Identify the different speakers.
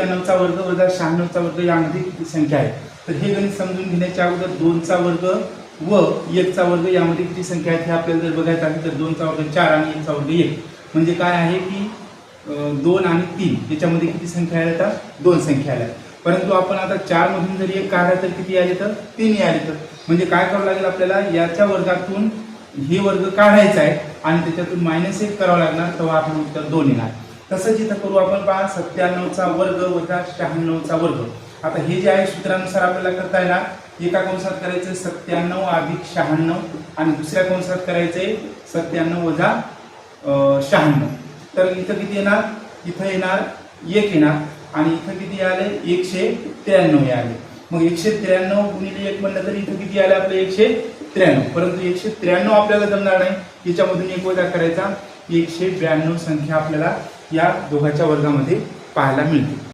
Speaker 1: सत्त्याण्णवचा वर्ग वजा शहाण्णवचा वर्ग यामध्ये किती संख्या आहे? तर हे गणित समजून घेण्याच्या अगोदर दोनचा वर्ग व एकचा वर्ग यामध्ये किती संख्या आहेत हे आपल्याला जर बघायचं आहे तर दोनचा वर्ग चार आणि एकचा वर्ग एक. म्हणजे काय आहे की दोन आणि तीन याच्यामध्ये किती संख्या आल्या तर? दोन संख्या आल्या. परंतु आपण आता चारमधून जर एक काढला तर किती आले तर? तीन आले तर. म्हणजे काय करावं लागेल आपल्याला? याच्या वर्गातून हे वर्ग काढायचा आहे आणि त्याच्यातून मायनस एक करावं लागणार तेव्हा आपलं उत्तर दोन येणार. तसंच इथं करू आपण पहा सत्त्याण्णवचा वर्ग वजा शहाण्णवचा वर्ग. आता हे जे आहे सूत्रानुसार आपल्याला करता येणार एका कंसात करायचं सत्त्याण्णव अधिक शहाण्णव आणि दुसऱ्या कंसात करायचंय सत्त्याण्णव वजा शहाण्णव. तर इथं किती येणार? इथं येणार एक येणार आणि इथं किती आले? एकशे त्र्याण्णव हे आले. मग एकशे त्र्याण्णव गुणिले एक म्हणलं तर इथं किती आले आपले? एकशे त्र्याण्णव. परंतु एकशे त्र्याण्णव आपल्याला जमणार नाही. याच्यामधून एक वजा करायचा. एकशे ब्याण्णव संख्या आपल्याला या दोघांच्या वर्गामध्ये पाहायला मिळते